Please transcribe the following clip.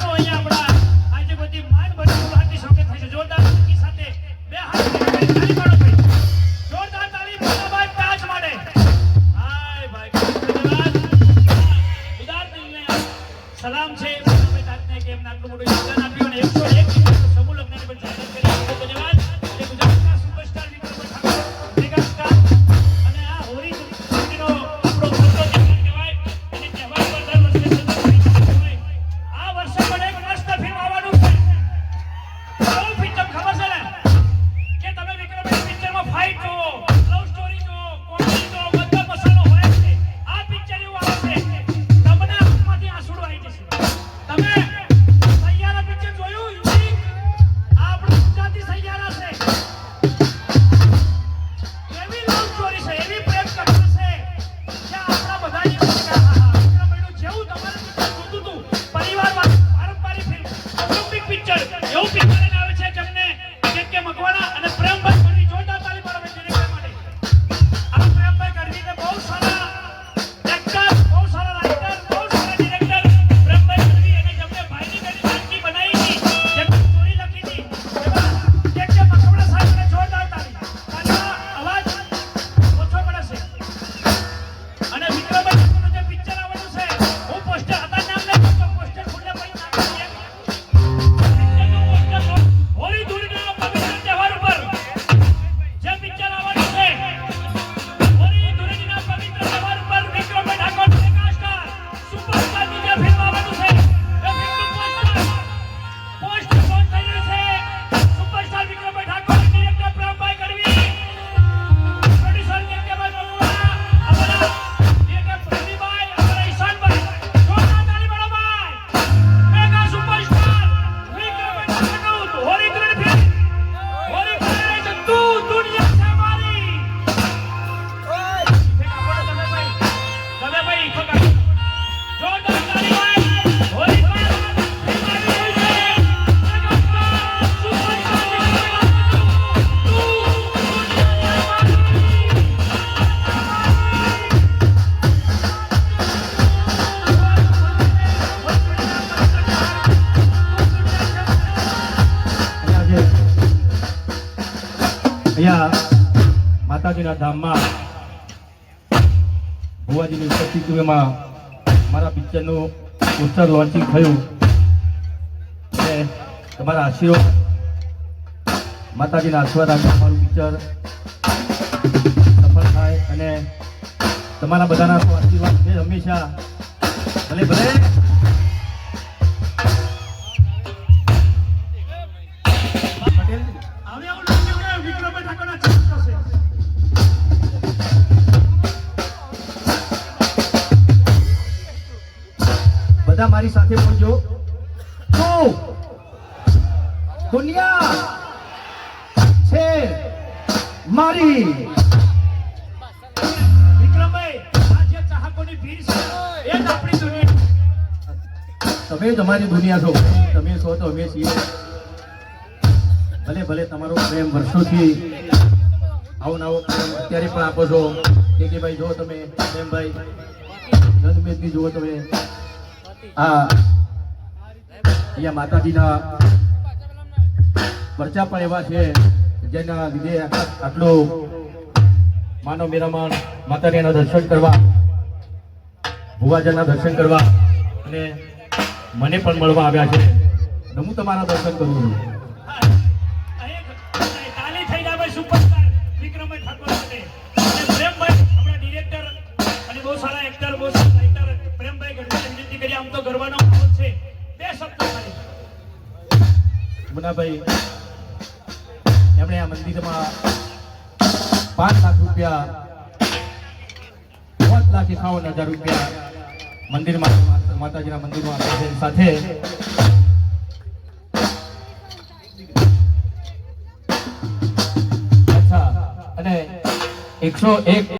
આપણા આજે બધી માન બધી જોરદાર સાથે બે હાથ ಆಯ್ತು માતાજીના ધામમાં ભુવાજીની ઉપસ્થિતિમાં મારા પિક્ચરનું પોસ્ટર લોન્ચિંગ થયું. અને તમારા આશીર્વાદ, માતાજીના આશીર્વાદ આપી મારું પિક્ચર સફળ થાય અને તમારા બધાના આશીર્વાદ છે હંમેશા. ભલે ભલે. પટેલ હવે આવું લાગે કે વિક્રમભાઈ ઠાકોરના મારી સાથે બોલજો. દુનિયા છે મારી. તમે તમારી દુનિયા છો. તમે છો તો અમે છીએ. ભલે ભલે તમારો પ્રેમ વર્ષોથી આવો નવો પ્રેમ અત્યારે પણ આપો છો. કે ભાઈ, જો તમે, પ્રેમભાઈ રંગમેદની જુઓ તમે. આ અહીંયા માતાજીના પરચા પણ એવા છે, જેના લીધે આટલો માનવ મેરામણ માતાજીના દર્શન કરવા, ભુવાજાના દર્શન કરવા અને મને પણ મળવા આવ્યા છે. હું તમારા દર્શન કરું છું. બહુ સારા એક્ટર બહુ સારા આમ તો ગરબાનો માહોલ છે. બે શબ્દો મુનાભાઈ, એમણે આ મંદિરમાં પાંચ લાખ રૂપિયા, પાંચ લાખ એકાવન હજાર રૂપિયા મંદિરમાં, માતાજીના મંદિરમાં સાથે અને એકસો એક